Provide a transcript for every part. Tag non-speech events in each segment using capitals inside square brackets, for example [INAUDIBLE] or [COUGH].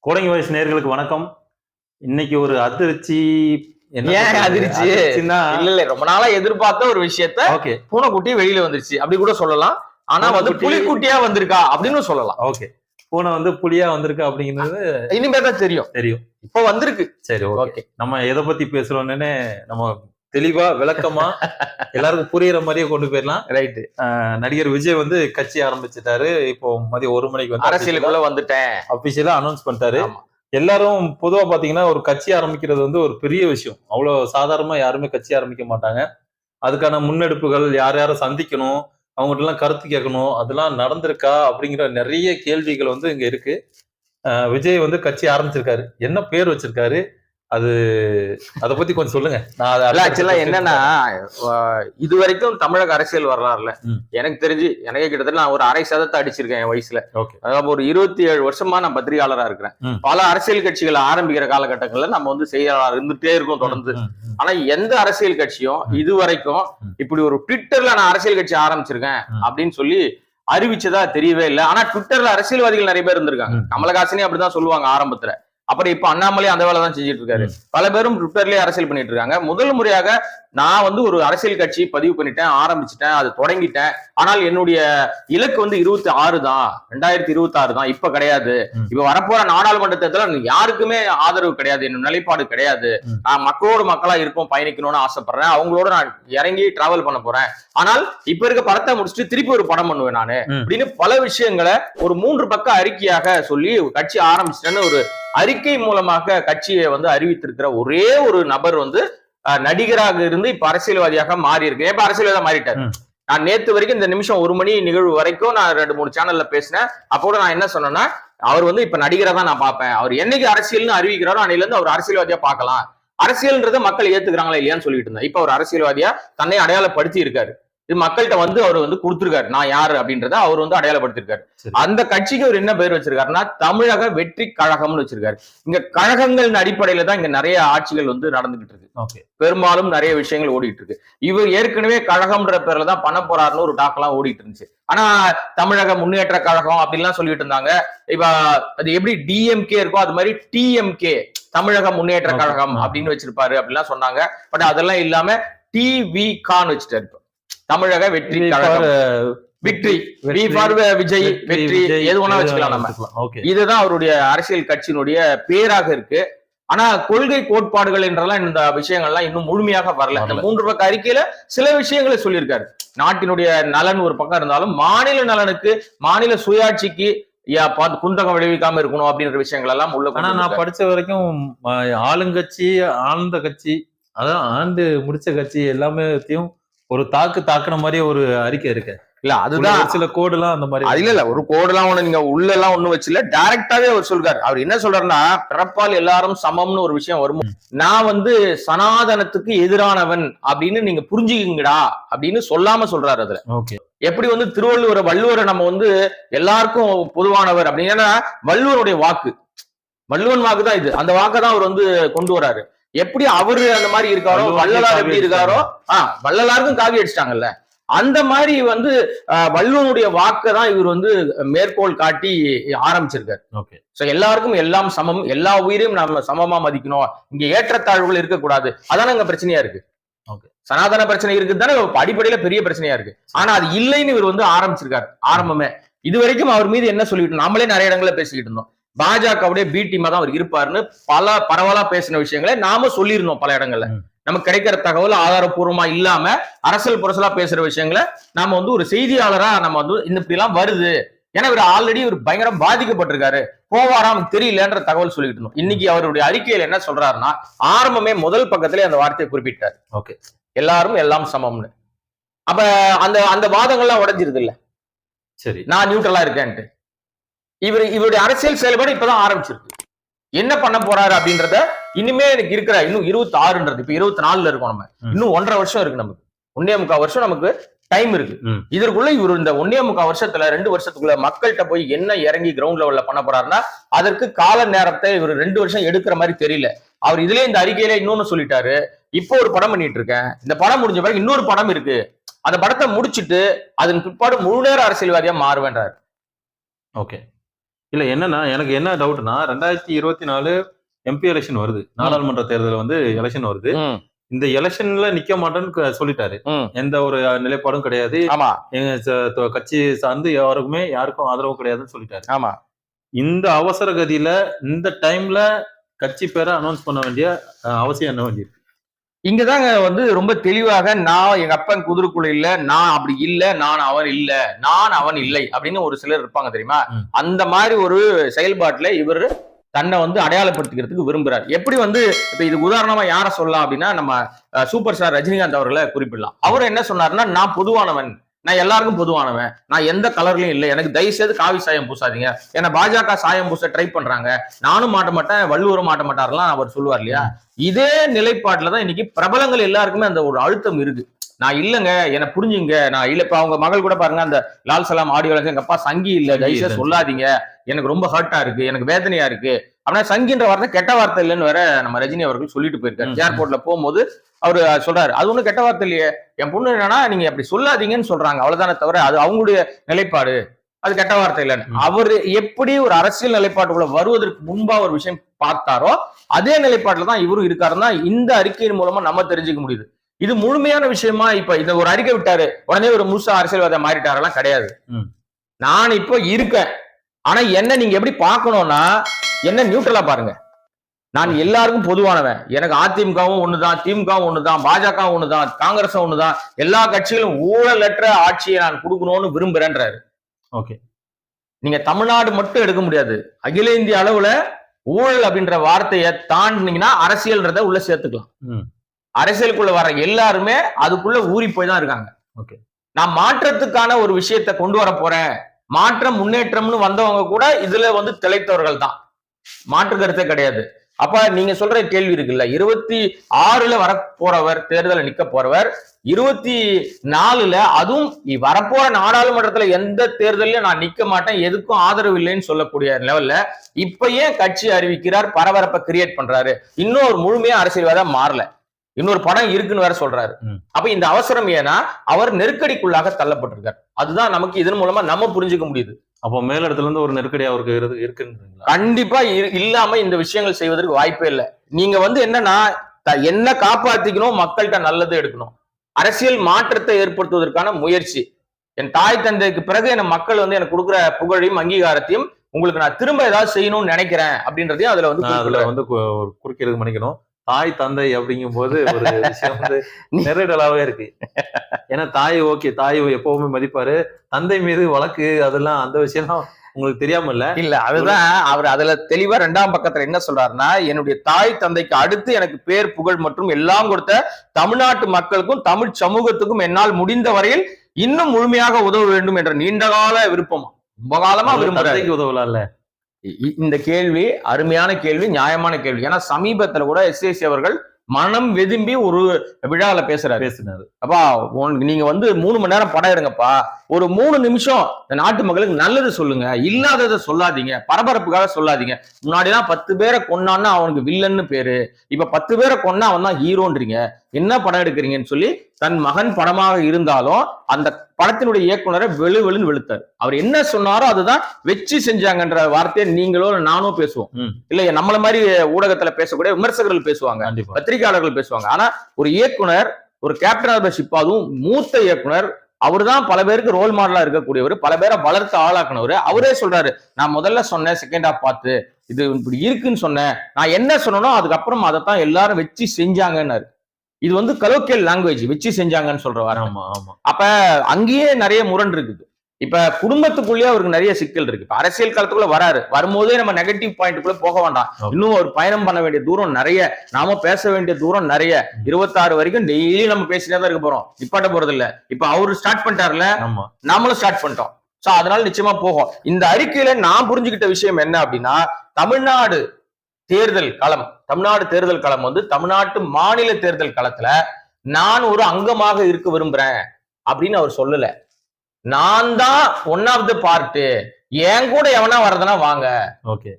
கோடங்கி வயசு நேர்களுக்கு வணக்கம். இன்னைக்கு ஒரு அதிர்ச்சி என்ன ஏன்? அதிர்ச்சி? இல்ல இல்ல ரொம்ப நாளா எதிர்பார்த்த ஒரு விஷயத்த ஓகே. பூனைக்குட்டி வெளியில வந்துருச்சு. அப்படி கூட சொல்லலாம். ஆனா வந்து புலிக்குட்டியா வந்திருக்கா அப்படின்னு சொல்லலாம். ஓகே. பூனை வந்து புலியா வந்திருக்கு அப்படிங்கிறது இனிமே தான் தெரியும். தெரியும். இப்ப வந்திருக்கு. சரி ஓகே. ஓகே. நம்ம எதை பத்தி பேசுறோம்னு நம்ம தெளிவா விளக்கமா [LAUGHS] எல்லாருக்கும் புரியுற மாதிரியே கொண்டு போயிடலாம். ரைட் அஹ் நடிகர் விஜய் வந்து கட்சி ஆரம்பிச்சிட்டாரு. இப்போ மதியம் ஒரு மணிக்கு வந்து அரசியலுக்குள்ள வந்துட்டேன். அபிஷியலா அனௌன்ஸ் பண்ணிட்டாரு. எல்லாரும் பொதுவா பாத்தீங்கன்னா ஒரு கட்சி ஆரம்பிக்கிறது வந்து ஒரு பெரிய விஷயம். அவ்வளவு சாதாரணமா யாருமே கட்சி ஆரம்பிக்க மாட்டாங்க. அதுக்கான முன்னெடுப்புகள் யார் யாரை சந்திக்கணும் அவங்ககிட்ட எல்லாம் கருத்து கேட்கணும் அதெல்லாம் நடந்திருக்கா அப்படிங்கிற நிறைய கேள்விகள் வந்து இங்க இருக்கு. விஜய் வந்து கட்சி ஆரம்பிச்சிருக்காரு. என்ன பேர் வச்சிருக்காரு? அது அத பத்தி கொஞ்சம் சொல்லுங்க நான் ஆக்சுவலா என்னன்னா இது வரைக்கும் தமிழக அரசியல் வரலாறுல. எனக்கு தெரிஞ்சு எனக்கே கிட்டத்தட்ட நான் ஒரு அரை சதத்தை அடிச்சிருக்கேன் என் வயசுல அதாவது ஒரு இருபத்தி ஏழு வருஷமா நான் பத்திரிகையாளரா இருக்கிறேன். பல அரசியல் கட்சிகளை ஆரம்பிக்கிற காலகட்டங்கள்ல நம்ம வந்து செய்தியாளர் இருந்துட்டே இருக்கோம் தொடர்ந்து ஆனா எந்த அரசியல் கட்சியும். இது வரைக்கும். இப்படி ஒரு ட்விட்டர்ல நான் அரசியல் கட்சி ஆரம்பிச்சிருக்கேன். அப்படின்னு சொல்லி அறிவிச்சதா தெரியவே இல்லை ஆனா ட்விட்டர்ல அரசியல்வாதிகள் நிறைய பேர் இருந்திருக்காங்க. கமலஹாசனே அப்படிதான் சொல்லுவாங்க ஆரம்பத்துல அப்புறம் இப்ப அண்ணாமலை அந்த வேலை தான் செஞ்சுட்டு இருக்காரு. பல பேரும் ட்விட்டர்லயே அரசியல் பண்ணிட்டு இருக்காங்க. முதல் முறையாக நான் வந்து ஒரு அரசியல் கட்சி பதிவு பண்ணிட்டேன் ஆரம்பிச்சிட்டேன் அது தொடங்கிட்டேன். ஆனால் என்னுடைய இலக்கு வந்து இருபத்தி ஆறு தான். ரெண்டாயிரத்தி இருபத்தி ஆறு தான். இப்ப கிடையாது. இப்ப வரப்போற நாடாளுமன்ற தேர்தலில் யாருக்குமே ஆதரவு கிடையாது. என்னோட நிலைப்பாடு கிடையாது. நான் மக்களோட மக்களா இருக்கும் பயணிக்கணும்னு ஆசைப்படுறேன். அவங்களோட நான் இறங்கி டிராவல் பண்ண போறேன். ஆனால் இப்ப இருக்க படத்தை முடிச்சுட்டு திருப்பி ஒரு படம் பண்ணுவேன் நானு. அப்படின்னு பல விஷயங்களை ஒரு மூன்று பக்க அறிக்கையாக சொல்லி கட்சி ஆரம்பிச்சிட்டேன்னு ஒரு அறிக்கை மூலமாக கட்சியை வந்து அறிவித்திருக்கிற ஒரே ஒரு நபர் வந்து நடிகராக இருந்து இப்ப அரசியல்வாதியாக மாறி இருக்கு இப்ப அரசியல்வாதியா மாறிட்டாரு. நான் நேத்து வரைக்கும் இந்த நிமிஷம் ஒரு மணி நிகழ்வு வரைக்கும் நான் ரெண்டு மூணு சேனல்ல பேசினேன். அப்போ கூட நான் என்ன சொன்னேன்னா அவர் வந்து இப்ப நடிகரா தான் நான் பார்ப்பேன். அவர் என்னைக்கு அரசியல்னு அறிவிக்கிறாரோ அன்னையில இருந்து அவர் அரசியல்வாதியா பார்க்கலாம். அரசியல்ன்றதை மக்கள் ஏத்துக்கிறாங்களா இல்லையான்னு சொல்லிட்டு இருந்தா இப்ப அவர் அரசியல்வாதியா தன்னை அடையாளப்படுத்தி இருக்காரு இது மக்கள்கிட்ட வந்து அவர் வந்து கொடுத்திருக்காரு நான் யாரு அப்படின்றத அவர் வந்து அடையாளப்படுத்திருக்காரு. அந்த கட்சிக்கு அவர் என்ன பேர் வச்சிருக்காருன்னா தமிழக வெற்றி கழகம்னு வச்சிருக்காரு இங்க கழகங்களின் அடிப்படையில தான் இங்க நிறைய ஆட்சிகள் வந்து நடந்துகிட்டு இருக்கு பெரும்பாலும் நிறைய விஷயங்கள் ஓடிட்டு இருக்கு இவர் ஏற்கனவே கழகம்ன்ற பேர்ல தான் பண்ண போறாருன்னு ஒரு டாக் எல்லாம் ஓடிட்டு இருந்துச்சு ஆனா தமிழக முன்னேற்ற கழகம் அப்படிலாம் சொல்லிட்டு இருந்தாங்க இப்ப அது எப்படி டிஎம்கே இருக்கோ அது மாதிரி டிஎம்கே தமிழக முன்னேற்ற. கழகம். அப்படின்னு வச்சிருப்பாரு அப்படிலாம் சொன்னாங்க பட் அதெல்லாம் இல்லாம டிவி கான் வச்சுட்டாரு இப்ப. தமிழக வெற்றி கழகம். விக்டரி விஜய் வெற்றி எது வேணா வச்சுக்கலாம் நம்ம. ஓகே இதுதான் அவருடைய அரசியல் கட்சியினுடைய பேராக இருக்கு. ஆனா கொள்கை கோட்பாடுகள் என்றெல்லாம் இந்த விஷயங்கள்லாம் இன்னும் முழுமையாக வரல. இந்த. மூன்று பக்க அறிக்கையில சில விஷயங்களை சொல்லியிருக்காரு. நாட்டினுடைய நலன் ஒரு பக்கம் இருந்தாலும் மாநில நலனுக்கு மாநில சுயாட்சிக்கு யா- பா- குந்தகம் விளைவிக்காம இருக்கணும் அப்படின்ற விஷயங்கள் எல்லாம் உள்ள ஆனா நான். படிச்ச வரைக்கும் ஆளுங்கட்சி ஆழ்ந்த கட்சி அதான் ஆண்டு முடிச்ச கட்சி எல்லாமேத்தையும் ஒரு தாக்கு தாக்குன மாதிரி ஒரு அறிக்கை இருக்கு. இல்ல அதுதான் சில கோடு எல்லாம் அந்த மாதிரி அது இல்ல இல்ல ஒரு கோடெல்லாம் ஒண்ணு நீங்க உள்ள எல்லாம் ஒண்ணு வச்சுல டைரக்டாவே அவர் சொல்றாரு. அவர் என்ன சொல்றாருன்னா பிறப்பால் எல்லாரும் சமம்னு ஒரு விஷயம் வரும்? நான் வந்து சனாதனத்துக்கு எதிரானவன் அப்படின்னு நீங்க புரிஞ்சுக்கிங்கடா அப்படின்னு சொல்லாம சொல்றாரு அதுல. எப்படி வந்து திருவள்ளுவரை வள்ளுவரை நம்ம வந்து எல்லாருக்கும் பொதுவானவர் அப்படின்னா வள்ளுவருடைய வாக்கு. வள்ளுவன் வாக்கு தான் இது. அந்த வாக்கை தான் அவர் வந்து கொண்டு வராரு. எப்படி அவரு அந்த மாதிரி இருக்காரோ வள்ளலார் எப்படி இருக்காரோ ஆஹ் வள்ளலாருக்கும் காவி அடிச்சிட்டாங்கல்ல. அந்த மாதிரி வந்து வள்ளுவனுடைய வாக்கை தான் இவர் வந்து மேற்கோள் காட்டி ஆரம்பிச்சிருக்காரு. ஓகே. சோ எல்லாருக்கும் எல்லாம் சமம் எல்லா உயிரையும் நம்ம சமமா மதிக்கணும். இங்க ஏற்றத்தாழ்வுகள் இருக்கக்கூடாது. அதானே இங்க பிரச்சனையா இருக்கு? Okay. சனாதன பிரச்சனை இருக்குது தானே? அடிப்படையில பெரிய பிரச்சனையா இருக்கு. ஆனா அது இல்லைன்னு இவர் வந்து ஆரம்பிச்சிருக்காரு ஆரம்பமே. இது வரைக்கும் அவர் மீது என்ன சொல்லிட்டு நாமளே நிறைய இடங்கள்ல பேசிக்கிட்டு இருந்தோம். பாஜகவுடைய பி டீமா தான் அவர் இருப்பாருன்னு பல பரவலா பேசின விஷயங்களை நாம சொல்லியிருந்தோம் பல இடங்கள்ல. நமக்கு கிடைக்கிற தகவல் ஆதாரப்பூர்வமா இல்லாம அரசியல் புரசலா பேசுற விஷயங்களை நாம வந்து ஒரு செய்தியாளரா நம்ம வந்து இந்த இப்படி எல்லாம் வருது. ஏன்னா இவர் ஆல்ரெடி இவர் பயங்கரம் பாதிக்கப்பட்டிருக்காரு. போவாரா நமக்கு தெரியலன்ற தகவல் சொல்லிட்டு இருந்தோம். இன்னைக்கு அவருடைய அறிக்கையில என்ன சொல்றாருன்னா ஆரம்பமே முதல் பக்கத்திலே அந்த வார்த்தையை குறிப்பிட்டார். ஓகே. எல்லாரும் எல்லாம் சமம்னு. அப்ப அந்த அந்த வாதங்கள்லாம் உடைஞ்சிருது இல்ல சரி. நான் நியூட்ரலா இருக்கேன்ட்டு. இவர் இவருடைய அரசியல் செயல்பாடு இப்பதான் ஆரம்பிச்சிருக்கு. என்ன பண்ண போறாரு அப்படின்றத இனிமே எனக்கு இருக்கிற இன்னும் இருபத்தி ஆறுன்றது இப்ப இருபத்தி நாலுல இருக்கோம் நம்ம. இன்னும் ஒன்றரை வருஷம் இருக்கு நமக்கு. ஒன்னே முக்கால் வருஷம் நமக்கு டைம் இருக்கு. இதற்குள்ள இவர் இந்த ஒன்னே முக்கால் வருஷத்துல ரெண்டு வருஷத்துக்குள்ள மக்கள்கிட்ட போய் என்ன இறங்கி கிரவுண்ட் லெவல்ல பண்ண போறாருன்னா அதற்கு கால நேரத்தை இவர் ரெண்டு வருஷம் எடுக்கிற மாதிரி தெரியல. அவர் இதுலயே இந்த அறிக்கையில இன்னொன்னு சொல்லிட்டாரு. இப்போ ஒரு படம் பண்ணிட்டு இருக்கேன். இந்த படம் முடிஞ்ச பிறகு இன்னொரு படம் இருக்கு. அந்த படத்தை முடிச்சிட்டு அதன் பிற்பாடு முழு நேர அரசியல்வாதியா மாறுவேன்றார். ஓகே. இல்ல என்னன்னா எனக்கு என்ன டவுட்னா ரெண்டாயிரத்தி இருபத்தி நாலு எம்பி எலெக்ஷன் வருது. நாடாளுமன்ற தேர்தல் வந்து எலெக்ஷன் வருது. இந்த எலெக்ஷன்ல நிக்க மாட்டேன்னு சொல்லிட்டாரு. எந்த ஒரு நிலைப்பாடும் கிடையாது. ஆமா. எங்க கட்சி சார்ந்து யாருக்குமே யாருக்கும் ஆதரவு கிடையாதுன்னு சொல்லிட்டாரு. ஆமா. இந்த அவசர கதியில இந்த டைம்ல கட்சி பேரை அனௌன்ஸ் பண்ண வேண்டிய அவசியம் என்ன வேண்டியிருக்கு? இங்கதாங்க வந்து ரொம்ப தெளிவாக நான் எங்க அப்பன் குதிரைக்குள்ள இல்ல நான் அப்படி இல்ல நான் அவன் இல்ல நான் அவன் இல்லை அப்படின்னு ஒரு சிலர் இருப்பாங்க தெரியுமா. அந்த மாதிரி ஒரு செயல்பாட்டுல இவர் தன்னை வந்து அடையாளப்படுத்திக்கிறதுக்கு விரும்புறாரு. எப்படி வந்து இப்ப இதுக்கு உதாரணமா யார சொல்லலாம் அப்படின்னா நம்ம சூப்பர் ஸ்டார் ரஜினிகாந்த் அவர்களை குறிப்பிடலாம். அவர் என்ன சொன்னாருன்னா நான் பொதுவானவன். நான் எல்லாருக்கும் பொதுவானவன். நான் எந்த கலர்லயும் இல்லை. எனக்கு தயவு செய்து காவி சாயம் பூசாதீங்க. ஏன்னா பாஜக சாயம் பூச ட்ரை பண்றாங்க. நானும் மாட்ட மாட்டேன் வள்ளுவரும் மாட்ட மாட்டாரெல்லாம் அவர் சொல்லுவார் இல்லையா? இதே நிலைப்பாட்டுல தான் இன்னைக்கு பிரபலங்கள் எல்லாருக்குமே அந்த ஒரு அழுத்தம் இருக்கு. நான் இல்லைங்க என்னை புரிஞ்சுங்க. நான் இல்ல இப்ப அவங்க மகள் கூட பாருங்க அந்த லால் சலாம் ஆடியோல எங்க அப்பா சங்கி இல்ல. இல்ல. சொல்லாதீங்க. எனக்கு ரொம்ப ஹர்ட்டா இருக்கு. எனக்கு வேதனையா இருக்கு. ஆனா சங்கின்ற வார்த்தை கெட்ட வார்த்தை இல்லைன்னு வேற நம்ம ரஜினி அவர்கள் சொல்லிட்டு போயிருக்காரு. ஏர்போர்ட்ல போகும்போது அவரு சொல்றாரு. அது ஒண்ணும் கெட்ட வார்த்தை இல்லையே. என் பொண்ணு என்னன்னா நீங்க அப்படி சொல்லாதீங்கன்னு சொல்றாங்க. அவ்வளவுதானே தவிர அது அவங்களுடைய நிலைப்பாடு. அது கெட்ட வார்த்தை இல்லைன்னு. அவர் எப்படி ஒரு அரசியல் நிலைப்பாட்டுக்குள்ள வருவதற்கு முன்பா ஒரு விஷயம் பார்த்தாரோ அதே நிலைப்பாட்டுல தான் இவரும் இருக்காருன்னா இந்த அறிக்கையின் மூலமா நம்ம தெரிஞ்சுக்க முடியுது. இது முழுமையான விஷயமா இப்ப இந்த ஒரு அறிக்கை விட்டாரு உடனே ஒரு முழுசா அரசியல்வாதம் மாறிட்டாரெல்லாம் கிடையாது. நான் இப்போ இருக்கேன். ஆனா என்ன நீங்க எப்படி பார்க்கணும்னா என்ன நியூட்ரலா பாருங்க. நான் எல்லாருக்கும் பொதுவானவன். எனக்கு அதிமுகவும் ஒண்ணுதான் திமுகவும் ஒண்ணுதான் பாஜகவும் ஒண்ணுதான் காங்கிரஸும் ஒண்ணுதான். எல்லா கட்சிகளும் ஊழலற்ற ஆட்சியை நான் கொடுக்கணும்னு விரும்புறேன்றாரு. ஓகே. நீங்க தமிழ்நாடு மட்டும் எடுக்க முடியாது. அகில இந்திய அளவுல ஊழல் அப்படின்ற வார்த்தையை தாண்டினீங்கன்னா அரசியல்ன்றத உள்ள சேர்த்துக்கலாம். ம். அரசியலுக்குள்ள வர எல்லாருமே அதுக்குள்ள ஊறி போய் தான் இருக்காங்க. Okay. நான் மாற்றத்துக்கான ஒரு விஷயத்தை கொண்டு வர போறேன். மாற்றம் முன்னேற்றம்னு வந்தவங்க கூட இதுல வந்து திளைத்தவர்கள் தான். மாற்று கருத்தே கிடையாது. அப்ப நீங்க சொல்ற கேள்வி இருக்குல்ல இருபத்தி ஆறுல வர போறவர் தேர்தல நிக்க போறவர் இருபத்தி நாலுல அதுவும் வரப்போற நாடாளுமன்றத்துல எந்த தேர்தலையும் நான் நிக்க மாட்டேன் எதுக்கும் ஆதரவு இல்லைன்னு சொல்லக்கூடிய லெவல்ல இப்ப ஏன் கட்சி அறிவிக்கிறார் பரபரப்பை கிரியேட் பண்றாரு? இன்னும் ஒரு முழுமையா அரசியல்வாதம் மாறல. இன்னொரு படம் இருக்குன்னு வேற சொல்றாரு. அப்ப இந்த அவசரம் ஏன்னா அவர் நெருக்கடிக்குள்ளாக தள்ளப்பட்டிருக்கார். அதுதான் நமக்கு இதன் மூலமா நம்ம புரிஞ்சுக்க முடியுது. அப்போ மேலிடத்துல இருந்து ஒரு நெருக்கடி அவருக்கு இரு- இருக்குன்றீங்களா? கண்டிப்பா இல்லாம இந்த விஷயங்கள் செய்வதற்கு வாய்ப்பே இல்லை. நீங்க வந்து என்னன்னா என்ன காப்பாத்திக்கணும் மக்கள்கிட்ட நல்லது எடுக்கணும். அரசியல் மாற்றத்தை ஏற்படுத்துவதற்கான முயற்சி. என் தாய் தந்தைக்கு பிறகு என் மக்கள் வந்து எனக்கு கொடுக்குற புகழையும் அங்கீகாரத்தையும் உங்களுக்கு நான் திரும்ப ஏதாவது செய்யணும்னு நினைக்கிறேன் அப்படின்றதையும் அதுல வந்து அதுல. வந்து கு- ஒரு குறுக்கிறதுக்கு மன்னிக்கணும். தாய் தந்தை அப்படிங்கும் போது ஒரு விஷயம் வந்து நெருடலாவே இருக்கு. ஏன்னா தாய் ஓகே தாய் எப்பவுமே மதிப்பாரு. தந்தை மீது வழக்கு அதெல்லாம் அந்த விஷயம்லாம் உங்களுக்கு தெரியாம இல்ல இல்ல அதுதான் அவர் அதுல தெளிவா ரெண்டாம் பக்கத்துல என்ன சொல்றாருன்னா என்னுடைய தாய் தந்தைக்கு அடுத்து எனக்கு பேர் புகழ் மற்றும் எல்லாம் கொடுத்த தமிழ்நாட்டு மக்களுக்கும் தமிழ் சமூகத்துக்கும் என்னால் முடிந்த வரையில் இன்னும் முழுமையாக உதவ வேண்டும் என்ற நீண்டகால விருப்பம். ரொம்ப காலமா விரும்புறாரு. உதவலாம்ல. இந்த கேள்வி அருமையான கேள்வி நியாயமான கேள்வி. ஏன்னா சமீபத்துல கூட எஸ்ஏசி அவர்கள் மனம் வெதும்பி ஒரு விழால பேசுறாரு. பேசினாரு. அப்பா நீங்க வந்து மூணு மணி நேரம் படம் எடுங்கப்பா. ஒரு மூணு நிமிஷம் இந்த நாட்டு மக்களுக்கு நல்லது சொல்லுங்க. இல்லாததை சொல்லாதீங்க. பரபரப்புக்காக சொல்லாதீங்க. முன்னாடிலாம் பத்து பேரை கொன்னான்னா அவனுக்கு வில்லன்னு பேரு. இப்ப பத்து பேரை கொன்னா அவன் தான் ஹீரோன்றீங்க. என்ன படம் எடுக்கிறீங்கன்னு சொல்லி தன் மகன் படமாக இருந்தாலும் அந்த படத்தினுடைய இயக்குனரை வெளு வெளுன்னு வெளுத்தார். அவர் என்ன சொன்னாரோ அதுதான் வச்சு செஞ்சாங்கன்ற வார்த்தையை நீங்களோ நானோ பேசுவோம். இல்ல நம்மள மாதிரி ஊடகத்துல பேசக்கூடிய விமர்சகர்கள் பேசுவாங்க பத்திரிகையாளர்கள் பேசுவாங்க. ஆனா ஒரு இயக்குனர் ஒரு கேப்டன் ஆஃப் ஷிப் அதுவும் மூத்த இயக்குனர் அவர்தான் பல பேருக்கு ரோல் மாடலா இருக்கக்கூடியவர் பல பேரை வளர்த்து ஆளாக்குனவர். அவரே சொல்றாரு நான் முதல்ல சொன்னேன் செகண்ட் ஹாஃப் பார்த்து. இது இப்படி இருக்குன்னு சொன்னேன். நான் என்ன சொன்னனோ அதுக்கப்புறம் அதைத்தான் எல்லாரும் வச்சு செஞ்சாங்கன்னாரு. இது வந்து கலோக்கியல் லாங்குவேஜ் வச்சு செஞ்சாங்கன்னு சொல்றவாரு ஆமா ஆமா. அப்ப அங்கேயே நிறைய முரண் இருக்குது. இப்ப குடும்பத்துக்குள்ளேயே அவருக்கு நிறைய சிக்கல் இருக்கு. இப்ப அரசியல் காலத்துக்குள்ள வராரு. வரும்போதே நம்ம நெகட்டிவ் பாயிண்ட்டுக்குள்ள போக வேண்டாம். இன்னும் ஒரு பயணம் பண்ண வேண்டிய தூரம் நிறைய. நாம பேச வேண்டிய தூரம் நிறைய. இருபத்தாறு வரைக்கும் டெய்லி நம்ம பேசினே தான் இருக்க போறோம். நிப்பாட்ட போறது இல்ல. இப்ப அவரு ஸ்டார்ட் பண்ணிட்டாருல நாமளும் ஸ்டார்ட் பண்ணிட்டோம். சோ அதனால நிச்சயமா போகும். இந்த அறிக்கையில நான் புரிஞ்சுக்கிட்ட விஷயம் என்ன அப்படின்னா தமிழ்நாடு தேர்தல் களம். தமிழ்நாடு தேர்தல் களம் வந்து தமிழ்நாட்டு மாநில தேர்தல் களத்துல நான் ஒரு அங்கமாக இருக்க விரும்புறேன் அப்படின்னு அவர் சொல்லல. நான் தான் ஒன் ஆஃப் த பார்ட்டு என் கூட எவனா வரதுனா வாங்க. ஓகே.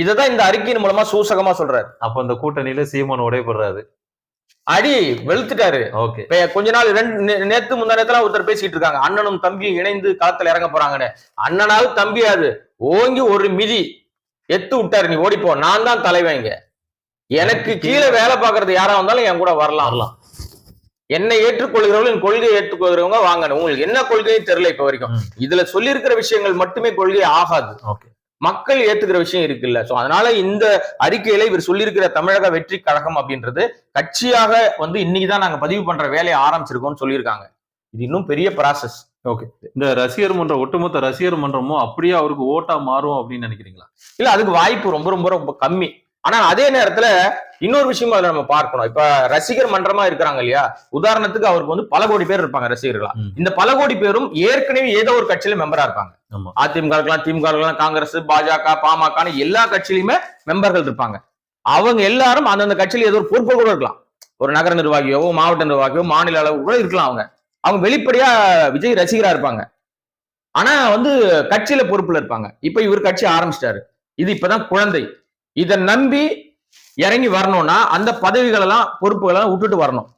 இததான் இந்த அறிக்கையின் மூலமா சூசகமா சொல்றாரு. அப்ப அந்த கூட்டணியில சீமான் உடைபடுறாரு. அடி வெளுத்துட்டாரு. ஓகே. கொஞ்ச நாள் ரெண்டு நேத்து முந்தா நேரத்துல ஒருத்தர் பேசிட்டு இருக்காங்க. அண்ணனும் தம்பியும் இணைந்து களத்துல இறங்க போறாங்கன்னு. அண்ணனாவது தம்பியாது ஓங்கி ஒரு மிதி. எத்து விட்டாரு நீ ஓடிப்போ. நான் தான் தலைவன் இங்க. எனக்கு கீழே வேலை பார்க்கறது யாரா வந்தாலும் என் கூட வரலாம். வரலாம். என்னை ஏற்றுக்கொள்கிறவர்கள் என் கொள்கையை ஏற்றுக்கொள்கிறவங்க வாங்க உங்களுக்கு என்ன கொள்கையும் தெரியல இப்ப வரைக்கும். இதுல சொல்லி இருக்கிற விஷயங்கள் மட்டுமே கொள்கை ஆகாது. ஓகே. மக்கள் ஏத்துக்கிற விஷயம் இருக்குல்ல. சோ அதனால இந்த அறிக்கையில இவர் சொல்லியிருக்கிற தமிழக வெற்றி கழகம் அப்படின்றது கட்சியாக வந்து இன்னைக்குதான் நாங்க பதிவு பண்ற வேலையை ஆரம்பிச்சிருக்கோம்னு சொல்லியிருக்காங்க. இது இன்னும் பெரிய ப்ராசஸ் இந்த ரசிகர் மன்றம் ஒட்டுமொத்த ரசிகர் மன்றமும் அப்படியே அவருக்கு ஓட்டா மாறும் அப்படின்னு நினைக்கிறீங்களா? இல்ல அதுக்கு வாய்ப்பு ரொம்ப ரொம்ப ரொம்ப கம்மி. ஆனா அதே நேரத்துல இன்னொரு விஷயமும் அதுல நம்ம பார்க்கணும். இப்ப ரசிகர் மன்றமா இருக்கிறாங்க இல்லையா? உதாரணத்துக்கு அவருக்கு வந்து பல கோடி பேர் இருப்பாங்க ரசிகர்களா. இந்த பல கோடி பேரும் ஏற்கனவே ஏதோ ஒரு கட்சியில மெம்பரா இருப்பாங்க. ஆமா. அதிமுக இருக்கலாம் திமுக இருக்கலாம் காங்கிரஸ் பாஜக பாமக எல்லா கட்சியிலுமே மெம்பர்கள் இருப்பாங்க. அவங்க எல்லாரும் அந்தந்த கட்சியில ஏதோ ஒரு பொறுப்பு கூட இருக்கலாம். ஒரு நகர நிர்வாகியோ மாவட்ட நிர்வாகியோ மாநில அளவு கூட இருக்கலாம் அவங்க. அவங்க வெளிப்படையா விஜய் ரசிகரா இருப்பாங்க. ஆனா வந்து கட்சியில பொறுப்புல இருப்பாங்க. இப்ப இவர் கட்சி ஆரம்பிச்சிட்டாரு. இது இப்பதான் குழந்தை. இதை நம்பி இறங்கி வரணும்னா அந்த பதவிகள் எல்லாம் விட்டுட்டு வரணும்.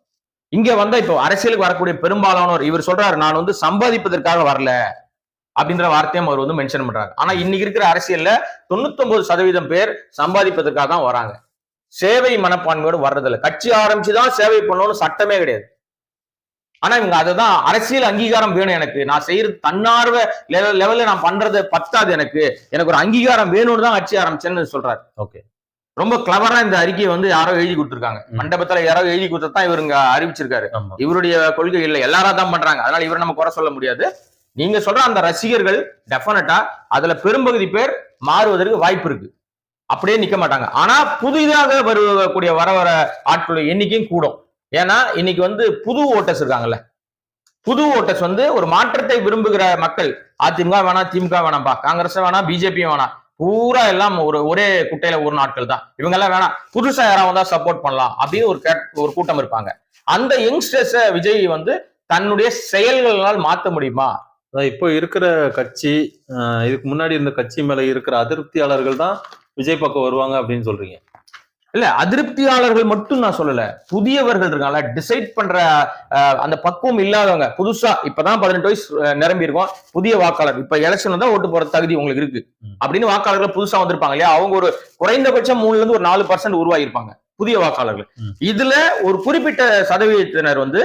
இங்க வந்தா இப்போ அரசியலுக்கு வரக்கூடிய பெரும்பாலானோர் இவர் சொல்றாரு நான் வந்து சம்பாதிப்பதற்காக வரல. அப்படின்ற வார்த்தையும் அவர் வந்து மென்ஷன் பண்றாங்க. ஆனா இன்னைக்கு இருக்கிற அரசியல்ல தொண்ணூத்தொன்பது சதவீதம் பேர் சம்பாதிப்பதற்காக தான் வராங்க. சேவை மனப்பான்மையோடு வர்றதில்ல. கட்சி ஆரம்பிச்சுதான் சேவை பண்ணணும்னு சட்டமே கிடையாது. ஆனா இவங்க அதுதான் அரசியல் அங்கீகாரம் வேணும் எனக்கு. நான் செய்யறது தன்னார்வ லெவல் லெவல்ல நான் பண்றது பத்தாது எனக்கு. எனக்கு ஒரு அங்கீகாரம் வேணும்னு தான் கட்சி ஆரம்பிச்சேன்னு சொல்றாரு. ஓகே. ரொம்ப கிளவரா இந்த அறிக்கையை வந்து யாரோ எழுதி கொடுத்திருக்காங்க. மண்டபத்துல யாரோ எழுதி கொடுத்ததான் இவர் இங்க அறிவிச்சிருக்காரு. இவருடைய கொள்கை இல்லை. எல்லாரும் தான் பண்றாங்க. அதனால இவரை நம்ம குறை சொல்ல முடியாது. நீங்க சொல்ற அந்த ரசிகர்கள் டெஃபினட்டா அதுல பெரும்பகுதி பேர் மாறுவதற்கு வாய்ப்பு இருக்கு. அப்படியே நிக்க மாட்டாங்க. ஆனா புதிதாக வரக்கூடிய வர வர ஆட்களுடைய எண்ணிக்கையும் கூடும். ஏன்னா இன்னைக்கு வந்து புது ஓட்டர்ஸ் இருக்காங்கல்ல. புது ஓட்டர்ஸ் வந்து ஒரு மாற்றத்தை விரும்புகிற மக்கள். அதிமுக வேணாம் திமுக வேணாம்பா காங்கிரஸ் வேணாம் பிஜேபியும் வேணாம். பூரா எல்லாம் ஒரு ஒரே குட்டையில ஒரு நாட்கள் தான். இவங்க எல்லாம் வேணாம் புதுசா யாராவது வந்தா சப்போர்ட் பண்ணலாம் அப்படின்னு ஒரு ஒரு கூட்டம் இருப்பாங்க. அந்த யங்ஸ்டர்ஸ விஜய் வந்து தன்னுடைய செயல்களால் மாற்ற முடியுமா? இப்போ இருக்கிற கட்சி இதுக்கு முன்னாடி இருந்த கட்சி மேல இருக்கிற அதிருப்தியாளர்கள் தான் விஜய் பக்கம் வருவாங்க அப்படின்னு சொல்றீங்க. இல்ல அதிருப்தியாளர்கள் மட்டும் நான் சொல்லல. புதியவர்கள் இருக்காங்கல்ல டிசைட் பண்ற அந்த பக்குவம் இல்லாதவங்க. புதுசா இப்பதான் பதினெட்டு வயசு நிரம்பி இருக்கும் புதிய வாக்காளர். இப்ப எலெக்ஷன் தான் ஓட்டு போற தகுதி உங்களுக்கு இருக்கு. அப்படின்னு வாக்காளர்கள் புதுசா வந்திருப்பாங்க இல்லையா? அவங்க ஒரு குறைந்தபட்சம் மூணுல இருந்து ஒரு நாலு பர்சன்ட் உருவாகியிருப்பாங்க புதிய வாக்காளர்கள். இதுல ஒரு குறிப்பிட்ட சதவீதத்தினர் வந்து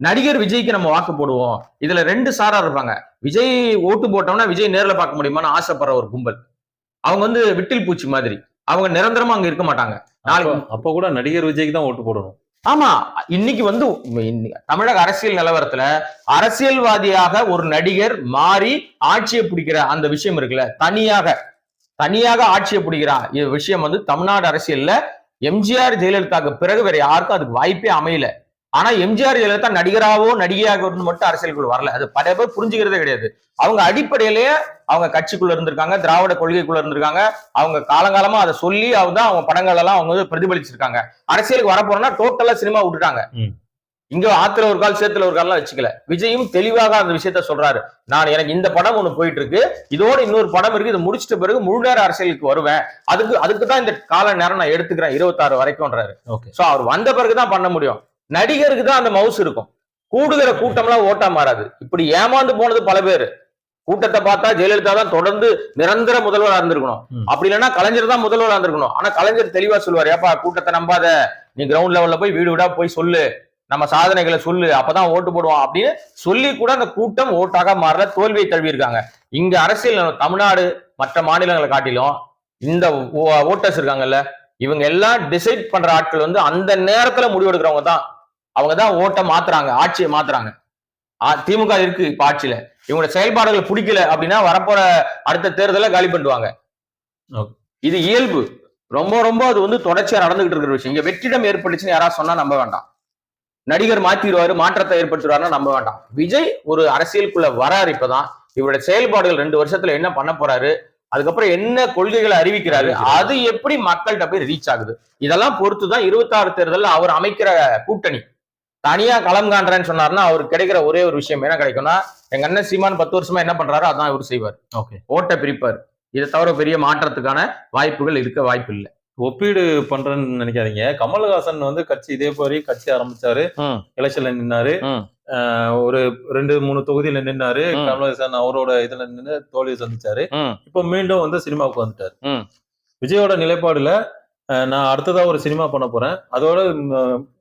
நடிகர் விஜய்க்கு நம்ம வாக்கு போடுவோம். இதுல ரெண்டு சாரா இருப்பாங்க. விஜய் ஓட்டு போட்டோம்னா விஜய் நேர்ல பார்க்க முடியுமான்னு ஆசைப்படுற ஒரு கும்பல். அவங்க வந்து விட்டில் பூச்சி மாதிரி. அவங்க நிரந்தரமா அங்க இருக்க மாட்டாங்க. நாளைக்கு அப்ப- கூட நடிகர் விஜய்க்கு தான் ஓட்டு போடணும். ஆமா இன்னைக்கு வந்து தமிழக அரசியல் நிலவரத்துல அரசியல்வாதியாக ஒரு நடிகர் மாறி ஆட்சியை பிடிக்கிற அந்த விஷயம் இருக்குல்ல தனியாக தனியாக ஆட்சியை பிடிக்கிற. விஷயம் வந்து தமிழ்நாடு அரசியல்ல எம்ஜிஆர் ஜெயலலிதாக்கு பிறகு வேற யாருக்கும் அதுக்கு வாய்ப்பே அமையல. ஆனா எம்ஜிஆர் ஜெயலலிதா நடிகராவோ நடிகையாக மட்டும் அரசியலுக்குள்ள வரல. அது பல பேர் புரிஞ்சுக்கிறதே கிடையாது. அவங்க அடிப்படையிலேயே அவங்க கட்சிக்குள்ள இருந்திருக்காங்க திராவிட கொள்கைக்குள்ள இருந்திருக்காங்க. அவங்க காலங்காலமா அதை சொல்லி அவங்க தான் அவங்க படங்கள் எல்லாம் அவங்க வந்து பிரதிபலிச்சிருக்காங்க. அரசியலுக்கு வரப்போறோம்னா டோட்டலா சினிமா விட்டுட்டாங்க. இங்க ஆத்துல ஒரு கால் சேத்துல ஒரு கால்லாம் வச்சுக்கல. விஜயும் தெளிவாக அந்த விஷயத்த சொல்றாரு. நான் எனக்கு இந்த படம் ஒண்ணு போயிட்டு இருக்கு இதோட இன்னொரு படம் இருக்கு. இதை முடிச்சிட்ட பிறகு முழு நேர அரசியலுக்கு வருவேன். அதுக்கு அதுக்கு தான் இந்த கால நேரம் நான் எடுத்துக்கிறேன் இருபத்தாறு வரைக்கும்ன்றாரு. ஓகே. சோ அவர் வந்த பிறகுதான் பண்ண முடியும். நடிகருக்கு தான் அந்த மவுஸ் இருக்கும். கூடுகிற கூட்டம்லாம் ஓட்டா மாறாது. இப்படி ஏமாந்து போனது பல பேர். கூட்டத்தை பார்த்தா ஜெயலலிதா தான் தொடர்ந்து நிரந்தர முதல்வரா இருந்திருக்கணும். அப்படி இல்லைன்னா கலைஞர் தான் முதல்வரா இருந்திருக்கணும். ஆனா கலைஞர் தெளிவா சொல்லுவார் ஏப்பா கூட்டத்தை நம்பாத. நீ கிரவுண்ட் லெவல்ல போய் வீடு வீடா போய் சொல்லு. நம்ம சாதனைகளை சொல்லு. அப்பதான் ஓட்டு போடுவோம். அப்படின்னு சொல்லி கூட அந்த கூட்டம் ஓட்டாக மாறல தோல்வியை தழுவி இருக்காங்க. இங்க அரசியல் தமிழ்நாடு மற்ற மாநிலங்களை காட்டிலும் இந்த ஓட்டர்ஸ் இருக்காங்கல்ல இவங்க எல்லாம் டிசைட் பண்ற ஆட்கள் வந்து அந்த நேரத்துல முடிவெடுக்கிறவங்க தான். அவங்க தான் ஓட்டை மாத்துறாங்க ஆட்சியை மாத்துறாங்க. திமுக இருக்கு இப்ப ஆட்சியில. இவங்களோட செயல்பாடுகள் பிடிக்கல அப்படின்னா வரப்போற அடுத்த தேர்தலை காலி பண்ணுவாங்க. இது இயல்பு. ரொம்ப ரொம்ப அது வந்து தொடர்ச்சியா நடந்துகிட்டு இருக்கிற விஷயம். இங்க வெற்றிடம் ஏற்பட்டுச்சுன்னு யாராவது சொன்னா நம்ப வேண்டாம். நடிகர் மாத்திடுவாரு மாற்றத்தை ஏற்படுத்துவாருன்னா நம்ப வேண்டாம். விஜய் ஒரு அரசியலுக்குள்ள வராரு இப்பதான். இவருடைய செயல்பாடுகள் ரெண்டு வருஷத்துல என்ன பண்ண போறாரு அதுக்கப்புறம் என்ன கொள்கைகளை அறிவிக்கிறாரு அறிவிக்கிறாரு. அது எப்படி மக்கள்கிட்ட போய் ரீச் ஆகுது? இதெல்லாம் பொறுத்து தான் இருபத்தாறு தேர்தல்ல அவர் அமைக்கிற கூட்டணி. தனியா களம் காண்றேன்னு சொன்னாருன்னா அவருக்கு கிடைக்கிற ஒரே ஒரு விஷயம் என்ன கிடைக்கும்னா எங்க அண்ணன் சீமான் பத்து வருஷமா என்ன பண்றாரோ அதான் இவர் செய்வார். ஓகே. ஓட்டை பிரிப்பார். இதை தவிர பெரிய மாற்றத்துக்கான வாய்ப்புகள் இருக்க வாய்ப்பு இல்லை. ஒப்பீடு பண்றேன்னு நினைக்காதீங்க. கமல்ஹாசன் வந்து கட்சி இதே மாதிரி கட்சி ஆரம்பிச்சாரு. எலெக்ஷன்ல நின்னாரு. ஒரு ரெண்டு மூணு தொகுதியில நின்னாரு. கமல்ஹாசன் அவரோட இதுல நின்று தோல்வியை சந்திச்சாரு. இப்ப மீண்டும் வந்து சினிமாவுக்கு வந்துட்டாரு. விஜயோட நிலைப்பாடுல நான் அடுத்ததா ஒரு சினிமா பண்ண போறேன். அதோட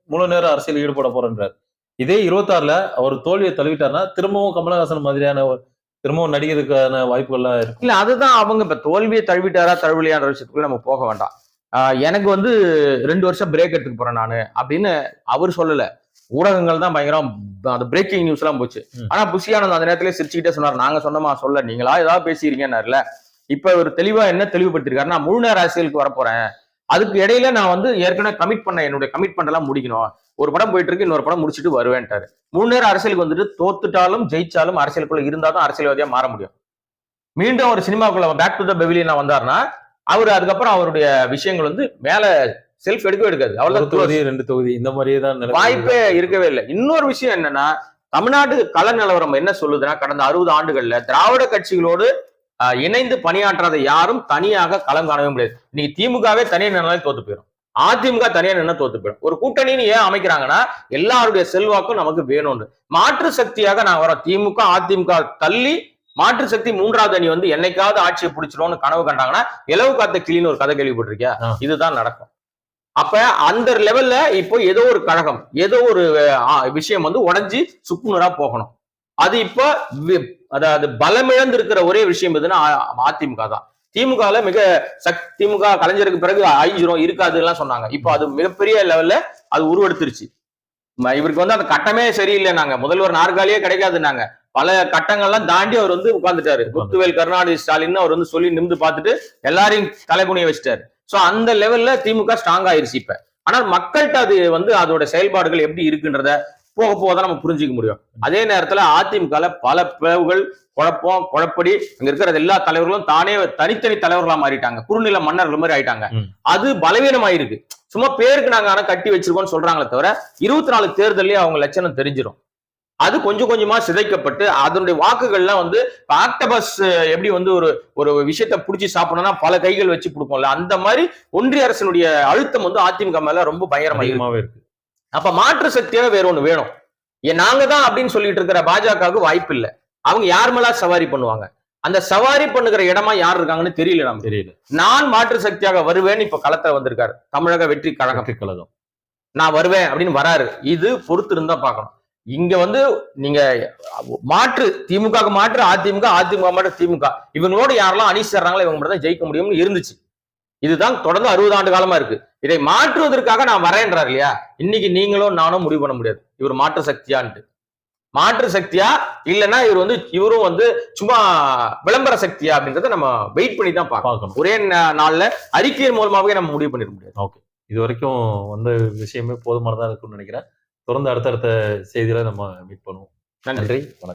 முழு நேர அரசியல் ஈடுபட போறேன்றார். இதே இருபத்தாறுல அவர் தோல்வியை தழுவிட்டாருன்னா திரும்பவும் கமலஹாசன் மாதிரியான ஒரு திரும்பவும் நடிகருக்கான வாய்ப்புகள்லாம் இருக்கு இல்ல அதுதான் அவங்க இப்ப தோல்வியை தழுவிட்டாரா தழுவலையான்ற விஷயத்துக்குள்ள நம்ம போக வேண்டாம். எனக்கு வந்து ரெண்டு வருஷம் பிரேக் எடுத்துக்க போறேன் நானு அப்படின்னு அவர் சொல்லல. ஊடகங்கள் தான் பயங்கரம் அந்த பிரேக்கிங் நியூஸ் எல்லாம் போச்சு. ஆனா புஷியானந்த் அந்த நேரத்துல சிரிச்சுக்கிட்டே சொன்னார். நாங்க சொன்னமா? சொல்ல நீங்களா ஏதாவது பேசியிருக்கேன்னாருல இப்ப ஒரு தெளிவா என்ன தெளிவுபடுத்திருக்காரு நான் முழு நேர அரசியலுக்கு வரப்போறேன். அதுக்கு இடையில நான் வந்து ஏற்கனவே கமிட் பண்ண என்னுடைய கமிட்மெண்ட் எல்லாம் முடிக்கணும். ஒரு படம் போயிட்டு இருக்கு இன்னொரு படம் முடிச்சுட்டு வருவேன்ட்டாரு. முழு நேர அரசியலுக்கு வந்துட்டு தோத்துட்டாலும் ஜெயிச்சாலும் அரசியலுக்குள்ள இருந்தா தான் அரசியல்வாதியா மாற முடியும். மீண்டும் அவர் சினிமாக்குள்ள பேக் டு த பெவிலியன் வந்தாருன்னா அவர் அதுக்கப்புறம் அவருடைய விஷயங்கள் வந்து மேல செல்ஃப் எடுக்கவே எடுக்காது. ஒரு அவ்வளவு தொகுதி ரெண்டு தொகுதி இந்த மாதிரியே தான். வாய்ப்பே இருக்கவே இல்லை. இன்னொரு விஷயம் என்னன்னா தமிழ்நாடு கள நிலவரம் என்ன சொல்லுதுன்னா கடந்த அறுபது ஆண்டுகள்ல திராவிட கட்சிகளோடு இணைந்து பணியாற்றாத யாரும் தனியாக களம் காணவே முடியாது. இன்னைக்கு திமுகவே தனியாக நின்னாலே தோத்து போயிடும் அதிமுக தனியா நின்னா தோத்து போயிடும் ஒரு கூட்டணின்னு ஏன் அமைக்கிறாங்கன்னா எல்லாருடைய செல்வாக்கும் நமக்கு வேணும்னு. மாற்று சக்தியாக நான் வரோம். திமுக அதிமுக தள்ளி மாற்று சக்தி மூன்றாவது அணி வந்து என்னைக்காவது ஆட்சியை பிடிச்சிடும்னு கனவு கண்டாங்கன்னா இலவு காத்த கிளின்னு ஒரு கதை கேள்விப்பட்டிருக்கியா. இதுதான் நடக்கும். அப்ப அந்த லெவல்ல இப்போ ஏதோ ஒரு கழகம் ஏதோ ஒரு விஷயம் வந்து உடைஞ்சு சுக்குநூறா போகணும். அது இப்போ அதாவது பலமிழந்து இருக்கிற ஒரே விஷயம் எதுன்னா அதிமுக தான். திமுகல மிக சக் திமுக கலைஞருக்கு பிறகு அழிஞ்சிரும் இருக்காது எல்லாம் சொன்னாங்க. இப்போ அது மிகப்பெரிய லெவல்ல அது உருவெடுத்துருச்சு. இவருக்கு வந்து அந்த கட்டமே சரியில்லை நாங்க முதல்வர் நாற்காலியே கிடைக்காதுன்னாங்க. பல கட்டங்கள்லாம் தாண்டி அவர் வந்து உட்கார்ந்துட்டாரு. முத்துவேல் கருணாநிதி ஸ்டாலின் அவர் வந்து சொல்லி நிமிந்து பார்த்துட்டு எல்லாரையும் தலைகுனிய வச்சிட்டாரு. சோ அந்த லெவல்ல திமுக ஸ்ட்ராங் ஆயிருச்சு இப்ப. ஆனால் மக்கள்கிட்ட அது வந்து அதோட செயல்பாடுகள் எப்படி இருக்குன்றத போக போக தான் நம்ம புரிஞ்சுக்க முடியும். அதே நேரத்துல அதிமுகல பல பிளவுகள் குழப்பம் குழப்படி அங்க இருக்கிற எல்லா தலைவர்களும் தானே தனித்தனி தலைவர்களா மாறிட்டாங்க. குறுநில மன்னர்கள் மாதிரி ஆயிட்டாங்க. அது பலவீனமாயிருக்கு சும்மா பேருக்கு நாங்க ஆனா கட்டி வச்சிருக்கோம்னு சொல்றாங்களே தவிர இருபத்தி நாலு தேர்தலே அவங்க லட்சணம் தெரிஞ்சிடும் அது கொஞ்சம் கொஞ்சமா சிதைக்கப்பட்டு அதனுடைய வாக்குகள்லாம் வந்து ஆக்டபஸ் எப்படி வந்து ஒரு ஒரு விஷயத்த புடிச்சு சாப்பிடணும்னா பல கைகள் வச்சு கொடுப்போம்ல அந்த மாதிரி ஒன்றிய அரசினுடைய அழுத்தம் வந்து அதிமுக மேல ரொம்ப பயங்கரமா இருக்கு. அதிகமாவே இருக்கு. அப்ப மாற்று சக்தியாக வேற ஒண்ணு வேணும். ஏன் நாங்க தான் அப்படின்னு சொல்லிட்டு இருக்கிற பாஜகவுக்கு வாய்ப்பு இல்ல. அவங்க யார் மேல சவாரி பண்ணுவாங்க? அந்த சவாரி பண்ணுகிற இடமா யார் இருக்காங்கன்னு தெரியல நமக்கு. தெரியல. நான் மாற்று சக்தியாக வருவேன்னு இப்ப களத்துல வந்திருக்காரு. தமிழக வெற்றி கழகம். கழகம் கழகம். நான் வருவேன் அப்படின்னு வராரு. இது பொறுத்து இருந்தா பார்க்கணும். இங்க வந்து நீங்க மாற்று திமுக மாற்று அதிமுக அதிமுக மாற்று திமுக. இவங்களோட யாரெல்லாம் அணி சேர்றாங்களோ இவங்க மட்டும் தான் ஜெயிக்க முடியும்னு இருந்துச்சு. இதுதான் தொடர்ந்து அறுபது ஆண்டு காலமா இருக்கு. இதை மாற்றுவதற்காக நான் வரேன்றார் இல்லையா? இன்னைக்கு நீங்களும் நானும் முடிவு பண்ண முடியாது. இவர் மாற்று சக்தியான்ட்டு. மாற்று சக்தியா? இல்லைன்னா இவர் வந்து இவரும் வந்து சும்மா விளம்பர சக்தியா அப்படின்றத நம்ம வெயிட் பண்ணி தான் பார்க்கணும். ஒரே நாள்ல அறிக்கையின் மூலமாகவே நம்ம முடிவு பண்ணிட முடியாது. இது வரைக்கும் வந்த விஷயமே போதுமானதா இருக்கும்னு நினைக்கிறேன். தொடர்ந்து அடுத்தடுத்த செய்தியில நம்ம மீட் பண்ணுவோம். நன்றி. நன்றி. வணக்கம்.